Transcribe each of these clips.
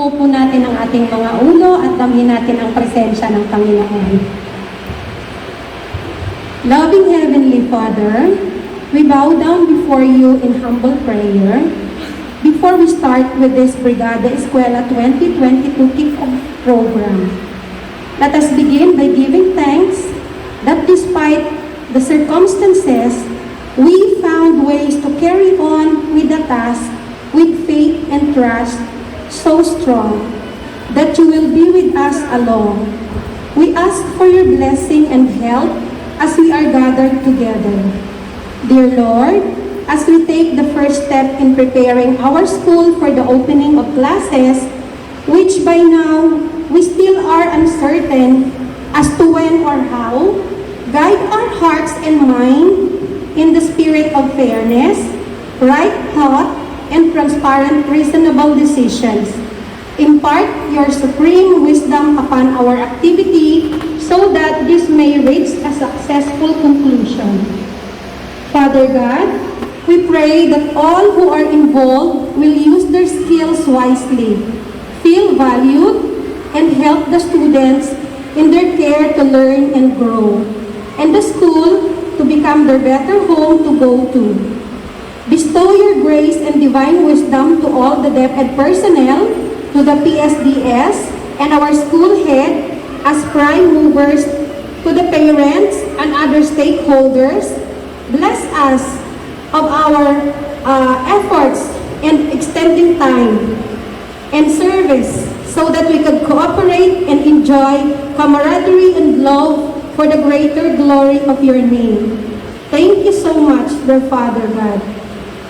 Iupo po natin ang ating mga ulo at damhin natin ang presensya ng Panginoon. Loving Heavenly Father, we bow down before you in humble prayer. Before we start with this Brigada Escuela 2022 kick-off program, let us begin by giving thanks that despite the circumstances, we found ways to carry on with the task with faith and trust so strong that you will be with us along. We ask for your blessing and help as we are gathered together. Dear Lord, as we take the first step in preparing our school for the opening of classes, which by now we still are uncertain as to when or how, guide our hearts and mind in the spirit of fairness, right thought, and transparent reasonable decisions. Impart your supreme wisdom upon our activity so that this may reach a successful conclusion. Father God, we pray that all who are involved will use their skills wisely, feel valued, and help the students in their care to learn and grow, and the school to become their better home to go to. Bestow your grace and divine wisdom to all the DepEd personnel, to the PSDS, and our school head as prime movers, to the parents and other stakeholders. Bless us of our uh, efforts in extending time and service so that we could cooperate and enjoy camaraderie and love for the greater glory of your name. Thank you so much, dear Father God.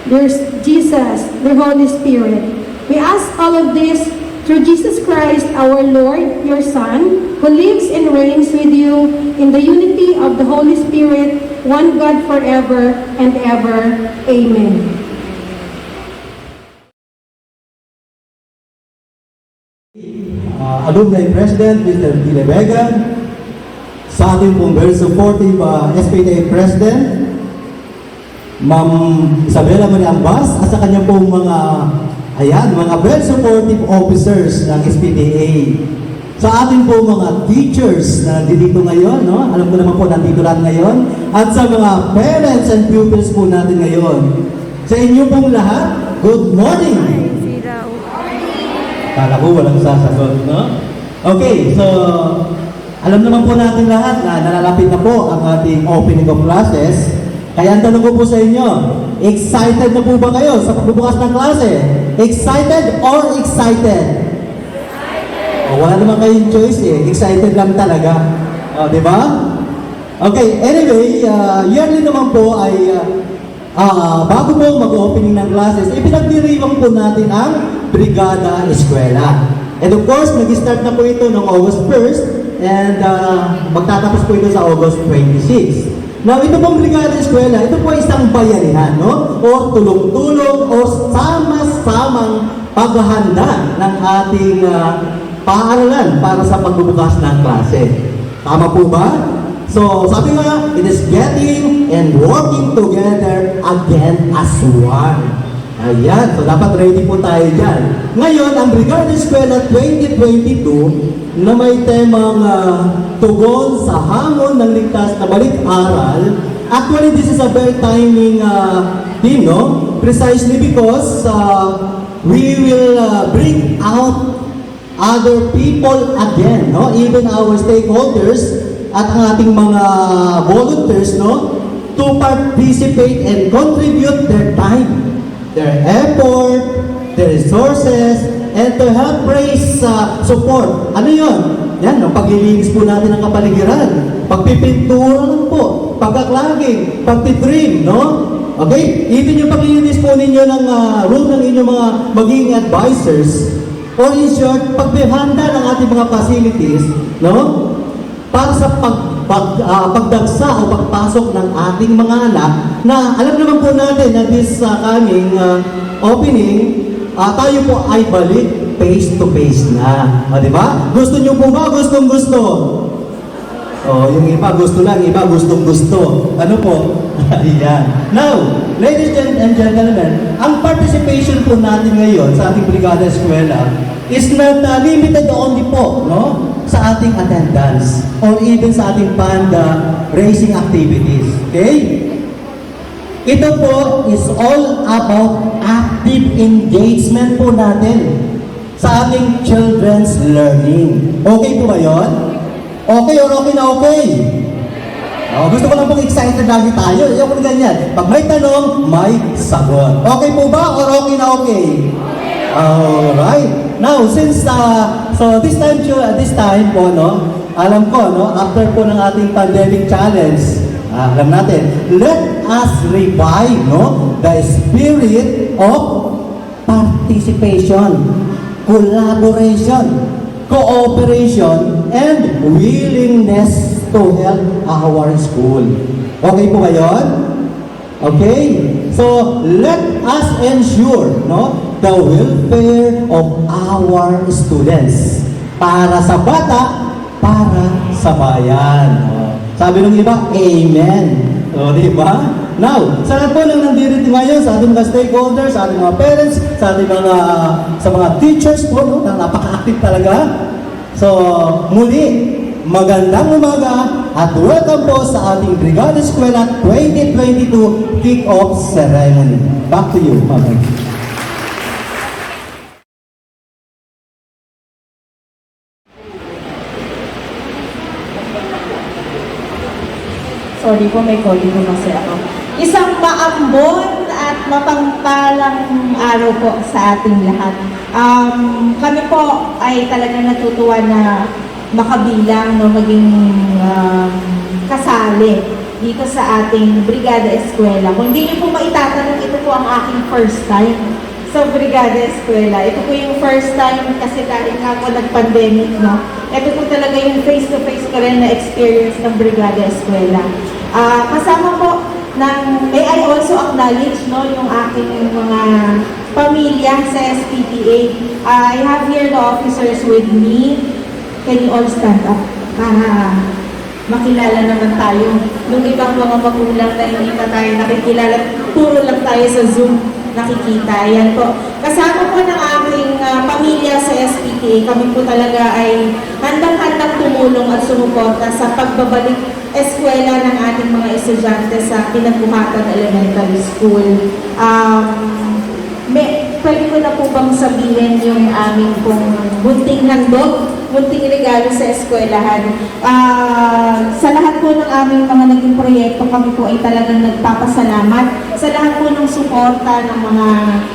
There's Jesus, the Holy Spirit. We ask all of this through Jesus Christ, our Lord, your Son, who lives and reigns with you in the unity of the Holy Spirit, one God forever and ever. Amen. uh, Alumni President, Mr. Dile Vega, sa ating pong very supportive uh, SPTA President, Ma'am Isabela Maniambas, at sa kanyang pong mga, ayan, mga very supportive officers ng SPTA. Sa ating pong mga teachers na nandito ngayon, no? alam ko naman po nandito lahat ngayon, at sa mga parents and pupils po natin ngayon. Sa inyo pong lahat, good morning! Kala ko walang sasagot, no? Okay, so alam naman po natin lahat na nalalapit na po ang ating opening of classes. Kaya ang tanong ko po sa inyo, excited na po ba kayo sa pagbubukas ng klase? Excited or excited? O, wala naman kayong choice eh. Excited lang talaga. O, di ba? Okay, anyway, uh, yearly naman po ay uh, Ah, bago po mag-opening ng classes, ipinagdiriwang po natin ang Brigada Eskwela. And of course, nag-start na po ito noong August 1st and ah, magtatapos po ito sa August 26. Now, ito pong Brigada Eskwela, ito po ay isang bayanihan, no? O tulong-tulong o sama-samang paghahanda ng ating ah, paaralan para sa pagbubukas ng klase. Tama po ba? So, sabi nga, it is getting and working together again as one. Ayan, so dapat ready po tayo dyan. Ngayon, ang Brigada Eskwela 2022 na may temang ah, tugon sa hamon ng ligtas na balik-aral. Actually, this is a very timing uh, thing, no? Precisely because uh, we will uh, bring out other people again, no? Even our stakeholders at ang ating mga volunteers, no? To participate and contribute their time, their effort, their resources, and to help raise uh, support. Ano yon? Yan, ang paglilinis po natin ng kapaligiran, pagpipintura lang po, pagkaklaging, pagtitrim, no? Okay? Even yung paglilinis po ninyo ng uh, room ng inyong mga magiging advisors, or in short, pagbihanda ng ating mga facilities, no? Para sa pag, pag, ah, pagdagsa o pagpasok ng ating mga anak na alam naman po natin na this uh, coming ah, opening, ah, tayo po ay balik face-to-face na. O, di ba? Gusto nyo po ba? Gustong gusto? Oh, yung iba gusto lang, iba gustong gusto. Ano po? Ayan. Now, ladies and gentlemen, ang participation po natin ngayon sa ating Brigada Eskwela is not uh, limited only po no, sa ating attendance or even sa ating band uh, racing activities. Okay? Ito po is all about active engagement po natin sa ating children's learning. Okay po ba yun? Okay or okay na okay? Oh, gusto ko lang pong excited lagi tayo. Ayoko na ganyan. Pag may tanong, may sagot. Okay po ba or okay na okay? Alright. Now, since uh, so this time uh, this time po no, alam ko no, after po ng ating pandemic challenge, ah, alam natin, let us revive no the spirit of participation, collaboration, cooperation, and willingness to help our school. Okay po ba yun? Okay? So, let us ensure no, the welfare of our students. Para sa bata, para sa bayan. Sabi ng iba, Amen. O, di ba? Now, sa lahat po ng nandito ngayon, sa ating mga stakeholders, sa ating mga parents, sa ating mga, sa mga teachers po, no, na napaka-active talaga. So, muli, magandang umaga at welcome po sa ating Brigada Eskwela 2022 Kick-Off Ceremony. Back to you, Mama. Sorry po, may calling po kasi ako. Isang maambon at mapangpalang araw po sa ating lahat. Um, kami po ay talaga natutuwa na makabilang, no, maging um, kasali dito sa ating Brigada Eskwela. Kung hindi niyo po maitatanong, ito po ang aking first time sa Brigada Eskwela. Ito po yung first time kasi dahil nga po nag-pandemic, no? Ito po talaga yung face-to-face ko rin na experience ng Brigada Eskwela. Ah, kasama po ng, may I also acknowledge, no, yung aking mga pamilya sa SPTA. Ah, I have here the officers with me. Can you all stand up? Para makilala naman tayo. Nung ibang mga magulang na hindi pa tayo nakikilala, puro lang tayo sa Zoom nakikita. Yan po. Kasama po ng aking ah, pamilya sa SPTA, kami po talaga ay handang-handang tumulong at sumuporta sa pagbabalik eskwela ng ating mga estudyante sa Pinagbuhatan Elementary School. Um, may, pwede ko na po bang sabihin yung aming pong bunting handog, bunting regalo sa eskwelahan. Ah, sa lahat po ng aming mga naging proyekto, kami po ay talagang nagpapasalamat sa lahat po ng suporta ng mga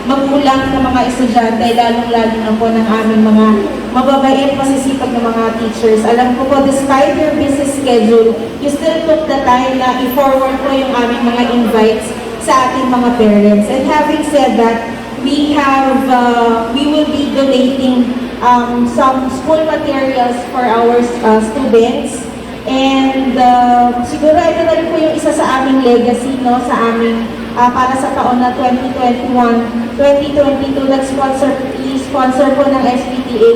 magulang ng mga estudyante, lalong-lalo na po ng aming mga mababait, masisipag na mga teachers. Alam ko po, despite your busy schedule, you still took the time na i-forward po yung aming mga invites sa ating mga parents. And having said that, we have, uh, we will be donating um, some school materials for our uh, students. And uh, siguro ito na rin po yung isa sa aming legacy, no, sa aming, uh, para sa taon na 2021, 2022, nag-sponsor, i-sponsor po ng SPTA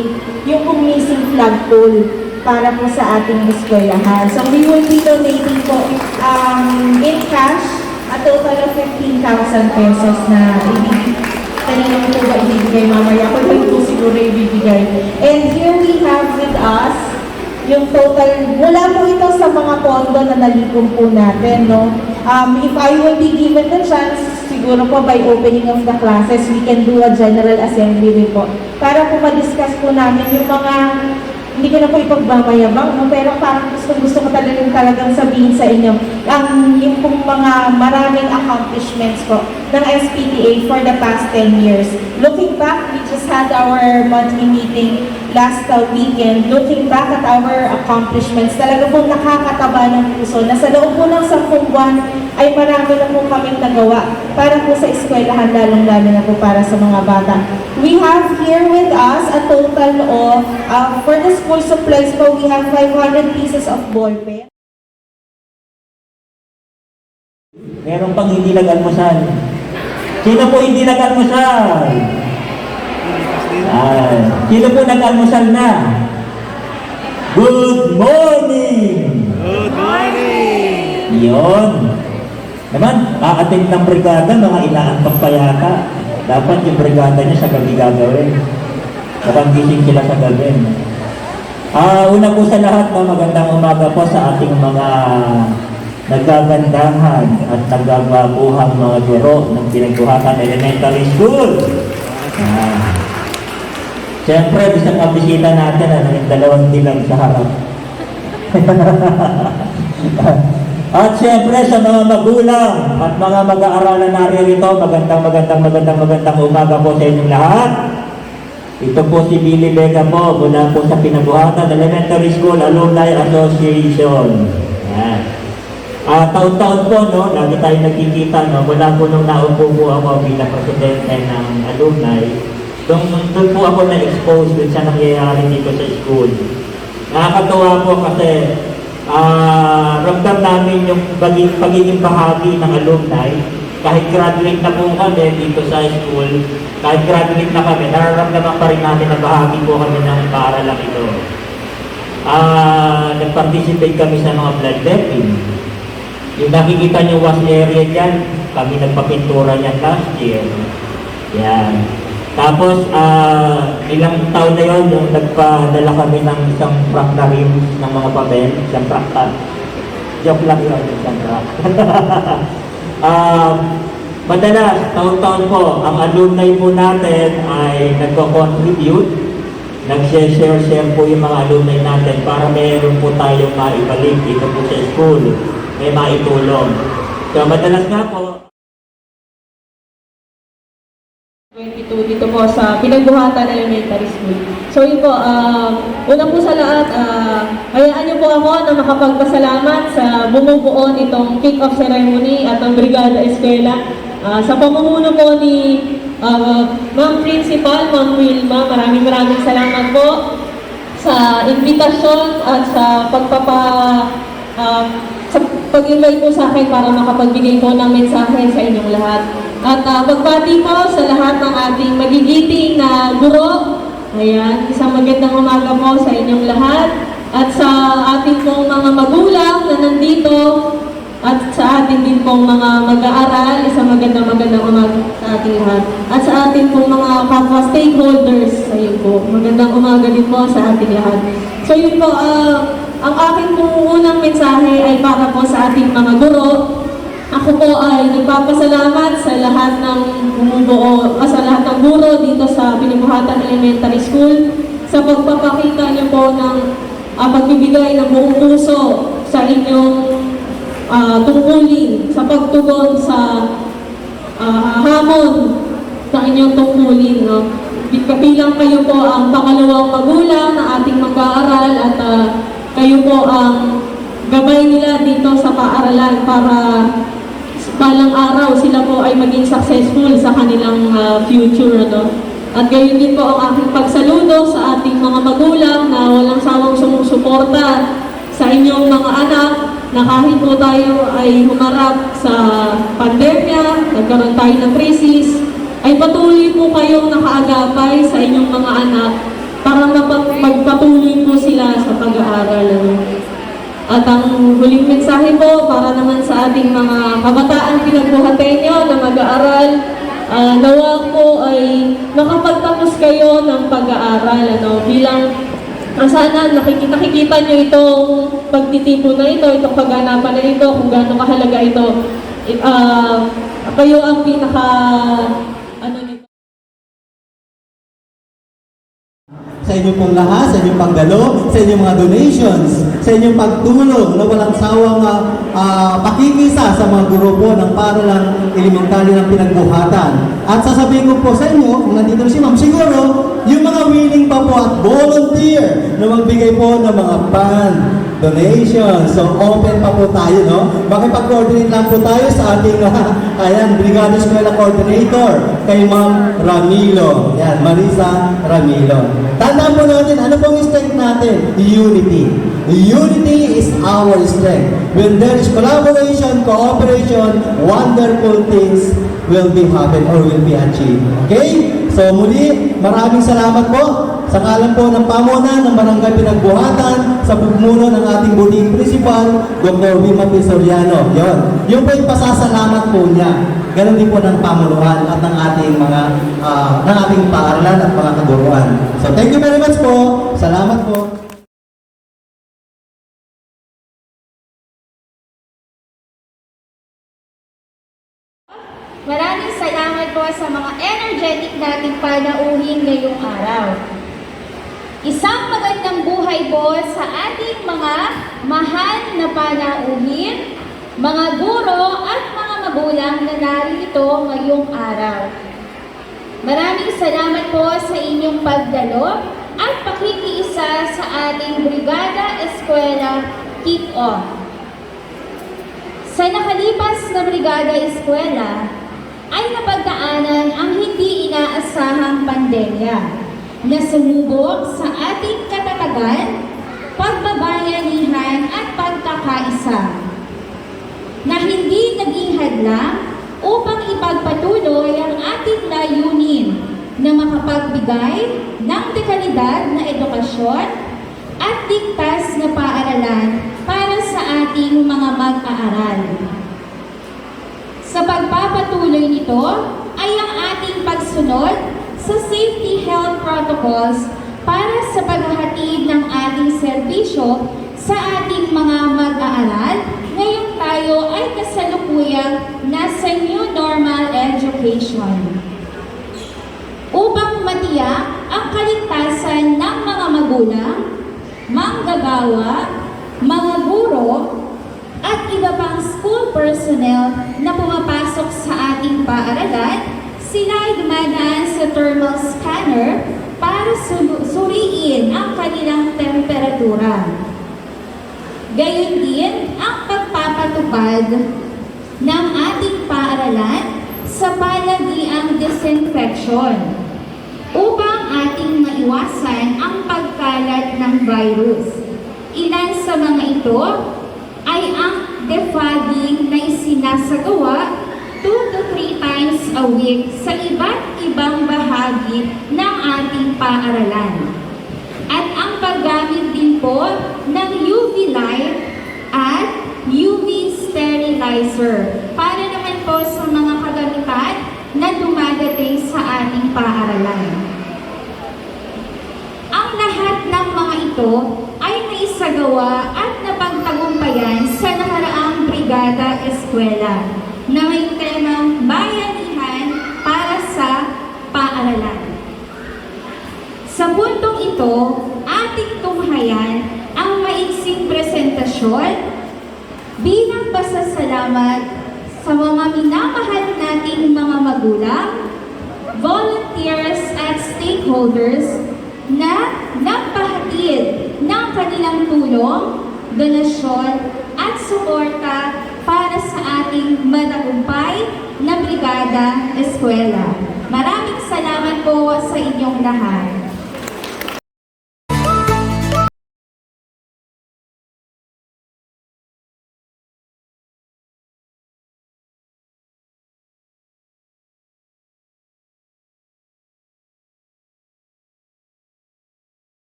yung pong missing flagpole para po sa ating eskwelahan. So we will be donating po um, in cash a total of 15,000 pesos na ibigay. Kanina ko po ba ibibigay mamaya? Lang po siguro ibibigay. And here we have with us yung total, mula po ito sa mga pondo na nalikom po natin, no? Um, if I will be given the chance, siguro po by opening of the classes, we can do a general assembly rin po. Para po ma-discuss po namin yung mga hindi ko na po ipagmamayabang, no? pero parang gusto, gusto ko talagang talagang sabihin sa inyo, ang yung mga maraming accomplishments po ng SPTA for the past 10 years. Looking back, we just had our monthly meeting last uh, weekend. Looking back at our accomplishments, talaga po nakakataba ng puso na sa loob po ng 10 buwan ay marami na po kaming nagawa para po sa eskwelahan, lalong-lalo na po para sa mga bata. We have here with us a total of, uh, for the school supplies po, we have 500 pieces of ball pen. Meron pang hindi nag-almusal. Sino po hindi nag-almusal? Ay, sino po nag-almusal na? Good morning! Good morning! Yun. Naman, aating ng brigada, mga inaantok pa yata. Dapat yung brigada niya sa gabi gagawin. Mukhang gising sila sa gabi. Ah, una po sa lahat, no, magandang umaga po sa ating mga nagagandahan at nagbababuhang mga guro ng Pinagbuhatan Elementary School. Ah. Siyempre, isang kabisita natin, ano, yung dalawang dilag sa harap. at siyempre sa mga magulang at mga mag-aaralan naririto, magandang, magandang, magandang, magandang umaga po sa inyong lahat. Ito po si Billy Vega po, mula po sa Pinabuhatan Elementary School Alumni Association. Yan. Ah, taon-taon po, no, lagi tayo nagkikita, no, mula po nung naupo po ako bilang presidente ng alumni, doon, doon po ako na-expose dun sa nangyayari dito sa school. Nakakatuwa po kasi ah, ramdam namin yung pagiging, pagiging bahagi ng alumni, kahit graduate na po kami dito sa school, kahit graduate na kami, nararamdaman pa rin natin na bahagi po kami ng paaralang ito. Ah, nag-participate kami sa mga blood betting. Yung nakikita niyo wash area dyan, kami nagpapintura niyan last year. Yan. Tapos, ah, ilang taon na yun, yung nagpadala kami ng isang frac na rims ng mga papel, isang frac ka. Joke lang yun, isang frac. Ah, madalas, taon-taon po, ang alumni po natin ay nagko-contribute, nag-share-share po yung mga alumni natin para meron po tayong maibalik dito po sa school, may maitulong. So, madalas nga po, 22 dito po sa Pinagbuhatan Elementary School. So yun po, ah, una po sa lahat, uh, hayaan niyo po ako na makapagpasalamat sa bumubuo nitong kick-off ceremony at ang Brigada Eskwela. Ah, sa pamumuno po ni ah, Ma'am Principal, Ma'am Wilma, maraming maraming salamat po sa invitasyon at sa pagpapa sa pag-invite po sa akin para makapagbigay po ng mensahe sa inyong lahat. At uh, magbati po sa lahat ng ating magigiting na guro. Ayan, isang magandang umaga po sa inyong lahat. At sa ating pong mga magulang na nandito, at sa ating din pong mga mag-aaral, isang magandang magandang umaga sa ating lahat. At sa ating pong mga kapwa stakeholders, ayun po, magandang umaga din po sa ating lahat. So yun po, ah, ang aking unang mensahe ay para po sa ating mga guro. Ako po ay nagpapasalamat sa lahat ng bumubuo, sa lahat ng guro dito sa Pinibuhatan Elementary School sa pagpapakita niyo po ng ah, pagbibigay ng buong puso sa inyong ah, tungkulin, sa pagtugon sa ah, hamon ng inyong tungkulin. No? Kapilang kayo po ang pangalawang magulang ng ating mag-aaral at ah, kayo po ang gabay nila dito sa paaralan para balang araw sila po ay maging successful sa kanilang ah, future. No? At gayon din po ang aking pagsaludo sa ating mga magulang na walang sawang sumusuporta sa inyong mga anak na kahit po tayo ay humarap sa pandemya, nagkaroon tayo ng krisis, ay patuloy po kayong nakaagapay sa inyong mga anak para magpatuloy po sila sa pag-aaral. ano. At ang huling mensahe po para naman sa ating mga kabataan pinagbuhatenyo na mag-aaral, ah, nawa po ay makapagtapos kayo ng pag-aaral ano, bilang ah, sana nakikita, nakikita nyo itong pagtitipon na ito, itong pagganapan na ito, kung gaano kahalaga ito. It, ah, kayo ang pinaka sa inyong pong lahat, sa inyong pagdalo, sa inyong mga donations, sa inyong pagtulong na walang sawang uh, pakikisa sa mga grupo ng para lang elementary ng pinagbuhatan. At sasabihin ko po sa inyo, kung nandito si ma'am, siguro, yung mga willing pa po at volunteer na magbigay po ng mga pan, donations. So, open pa po tayo, no? Makipag-coordinate lang po tayo sa ating, uh, ayan, Brigada Eskwela Coordinator, kay Ma'am Ramilo. Yan, Marisa Ramilo. Tandaan po natin, ano pong strength natin? Unity. Unity is our strength. When there is collaboration, cooperation, wonderful things will be happen or will be achieved. Okay? So muli, maraming salamat po sa ngalan po ng pamunan ng Barangay Pinagbuhatan sa pagmuno ng ating buting principal, Dr. Wilma P. Soriano. Yon. Yung po yung pasasalamat po niya. Ganon din po ng pamunuan at ng ating mga ah, ng ating paaralan at mga kaguruan. So thank you very much po. Salamat po. Maraming salamat po sa mga energetic nating panauhin ngayong araw. Isang magandang buhay po sa ating mga mahal na panauhin, mga guro at mga magulang na narito ngayong araw. Maraming salamat po sa inyong pagdalo at pakikiisa sa ating Brigada Eskwela Kick-Off. Sa nakalipas na Brigada Eskwela, ay napagdaanan ang hindi inaasahang pandemya na sumubok sa ating katatagan, pagbabayanihan at pagkakaisa na hindi naging hadlang upang ipagpatuloy ang ating layunin na makapagbigay ng dekalidad na edukasyon at ligtas na paaralan para sa ating mga mag-aaral. Sa pagpapatuloy nito ay ang ating pagsunod sa safety health protocols para sa paghahatid ng ating serbisyo sa ating mga mag-aaral ngayong tayo ay kasalukuyang nasa new normal education. Upang matiyak ang kaligtasan ng mga magulang, manggagawa, mga guro, at iba pang school personnel na pumapasok sa ating paaralan, sila ay sa thermal scanner para su- suriin ang kanilang temperatura. Gayon din ang pagpapatupad ng ating paaralan sa palagiang disinfection upang ating maiwasan ang pagkalat ng virus. Ilan sa mga ito ay ang defogging na isinasagawa 2 to 3 times a week sa iba't ibang bahagi ng ating paaralan. At ang paggamit din po ng UV light at UV sterilizer para naman po sa mga kagamitan na dumadating sa ating paaralan. Ang lahat ng mga ito ay naisagawa at napagtagumpayan sa nakaraang Brigada Eskwela na may temang bayanihan para sa paaralan. Sa puntong ito, ating tunghayan ang maiksing presentasyon bilang pasasalamat sa mga minamahal nating mga magulang, volunteers at stakeholders na nagpahatid ng kanilang tulong, donasyon at suporta para sa ating matagumpay na Brigada Eskwela. Maraming salamat po sa inyong lahat.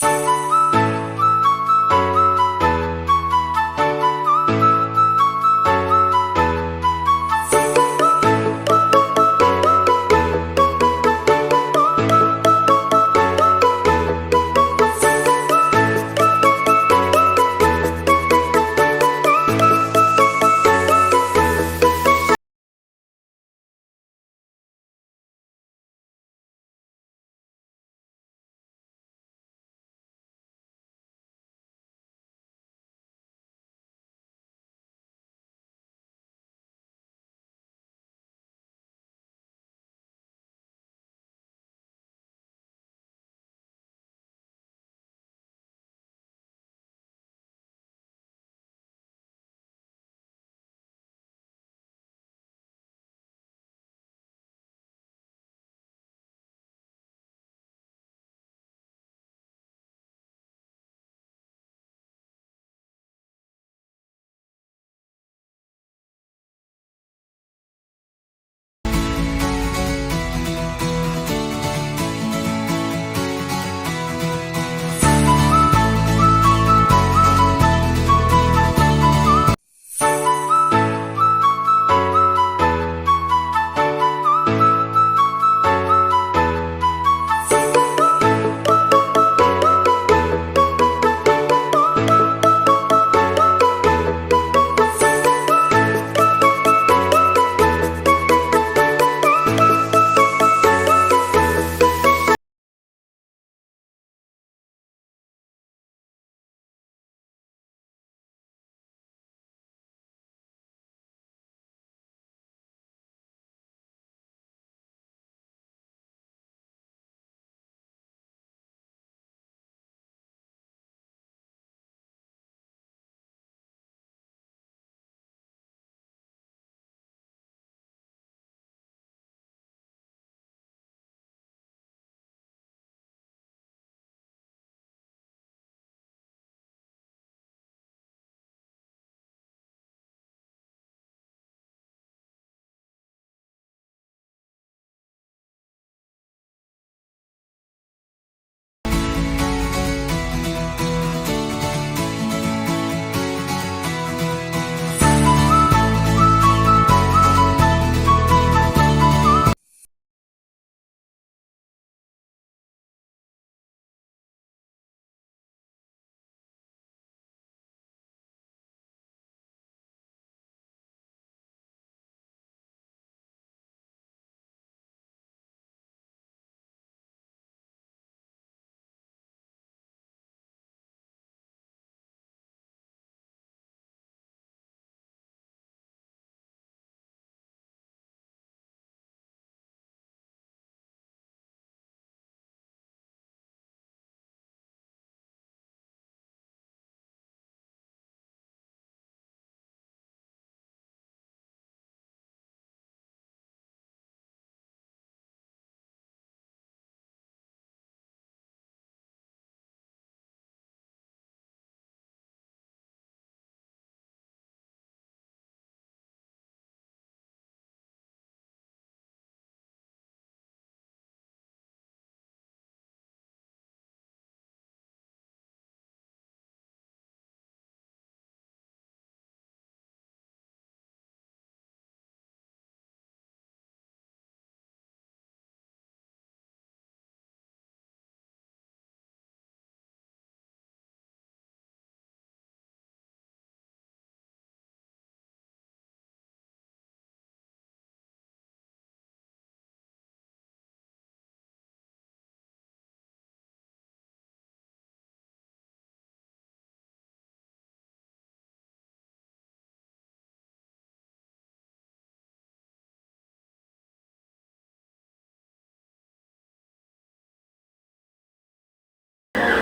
啊。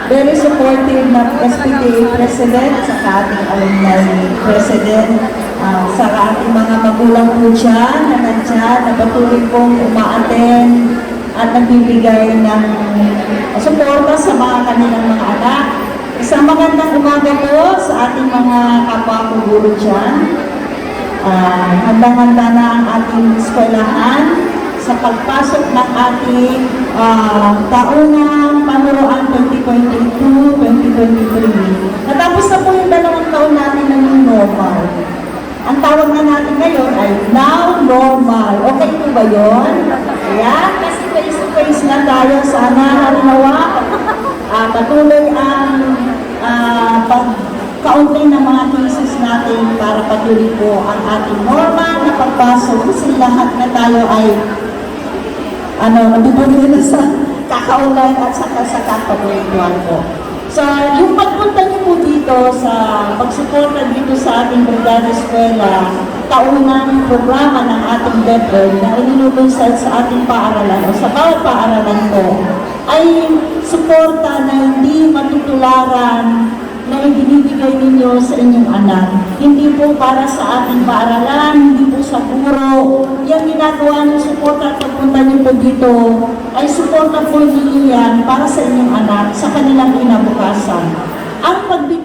Very supportive na SPTA President sa ating alumni President, ah, sa ating mga magulang po dyan na nandyan, na patuloy pong umaaten at nagbibigay ng suporta sa mga kanilang mga anak. Isang magandang umaga po sa ating mga kapwa ko guro dyan. Ah, handang-handa na ang ating eskwelahan sa pagpasok ng ating ah, taunang panuruan 2022-2023. Natapos na po yung dalawang taon natin ng normal. Ang tawag na natin ngayon ay now normal. Okay po ba yun? Ayan, kasi face to face na tayo. Sana harinawa. Ah, patuloy ang ah, pagkaunti ng mga cases natin para patuloy po ang ating normal na pagpasok kasi lahat na tayo ay ano, nabubuli na sa kakaulan at saka sa kakabulituan po. So, yung pagpunta niyo po dito sa pagsuporta dito sa ating Brigada Eskwela, taunang programa ng ating DepEd na inilulusad sa ating paaralan o sa bawat paaralan po, ay suporta na hindi matutularan na ibinibigay ninyo sa inyong anak. Hindi po para sa ating paaralan, hindi po sa puro. Yung ginagawa ng suporta at pagpunta niyo po dito, ay suporta po ninyo yan para sa inyong anak, sa kanilang inabukasan. Ang pagbibigay